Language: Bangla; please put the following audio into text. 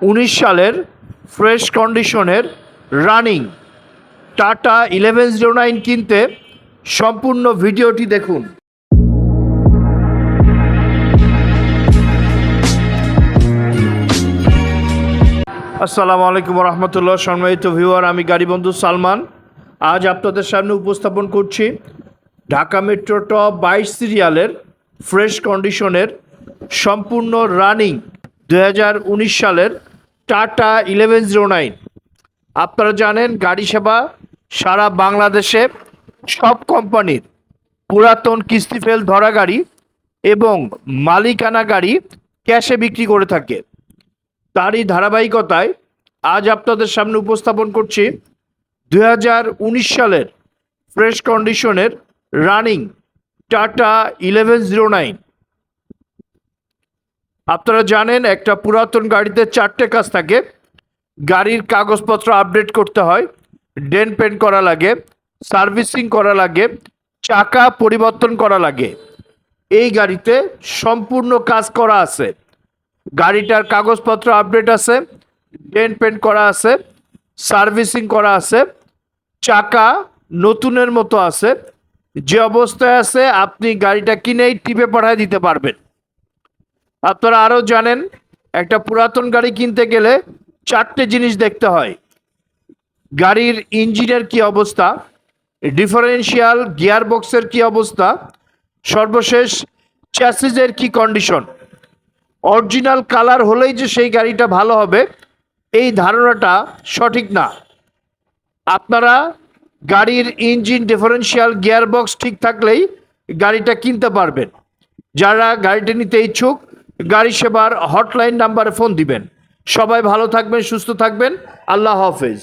উনিশ সালের ফ্রেশ কন্ডিশনের running. Tata eleven zero nine কিনতে সম্পূর্ণ ভিডিওটি দেখুন। আসসালামু আলাইকুম রহমতুল্লাহ সম্মানিত ভিউয়ার, আমি গাড়ি বন্ধু সালমান। আজ আপনাদের সামনে উপস্থাপন করছি ঢাকা মেট্রো টপ বাইশ সিরিয়ালের ফ্রেশ কন্ডিশনের সম্পূর্ণ রানিং। দুহাজার উনিশ সালের টাটা ইলেভেন জিরো নাইন। আপনারা জানেন, গাড়ি সেবা সারা বাংলাদেশে সব কোম্পানির পুরাতন কিস্তি ফেল ধরা গাড়ি এবং মালিকানা গাড়ি ক্যাশে বিক্রি করে থাকে। তারই ধারাবাহিকতায় আজ আপনাদের সামনে উপস্থাপন করছি দু হাজার উনিশ সালের ফ্রেশ কন্ডিশনের running Tata eleven zero nine. আপনারা জানেন, একটা পুরাতন গাড়িতে চারটে কাজ থাকে। গাড়ির কাগজপত্র আপডেট করতে হয় ডেন পেন্ট করা লাগে, সার্ভিসিং করা লাগে, চাকা পরিবর্তন করা লাগে। এই গাড়িতে সম্পূর্ণ কাজ করা আছে। গাড়িটার কাগজপত্র আপডেট আছে ডেন পেন্ট করা আছে, সার্ভিসিং করা আছে, চাকা নতুনের মতো আছে। যে অবস্থায় আছে, আপনি গাড়িটা কিনেই টিপে পাঠায় দিতে পারবেন। আপনারা আরও জানেন, একটা পুরাতন গাড়ি কিনতে গেলে চারটে জিনিস দেখতে হয়। গাড়ির ইঞ্জিনের কি অবস্থা ডিফারেন্সিয়াল গিয়ার বক্সের কি অবস্থা, সর্বশেষ চ্যাসিজের কি কন্ডিশন। অরিজিনাল কালার হলেই যে সেই গাড়িটা ভালো হবে, এই ধারণাটা সঠিক না। আপনারা গাড়ির ইঞ্জিন ডিফারেন্সিয়াল গিয়ারবক্স ঠিক থাকলেই গাড়িটা কিনতে পারবেন। যারা গাড়িটা নিতে ইচ্ছুক গাড়ি সেবার হটলাইন নাম্বারে ফোন দিবেন। সবাই ভালো থাকবেন সুস্থ থাকবেন। আল্লাহ হাফেজ।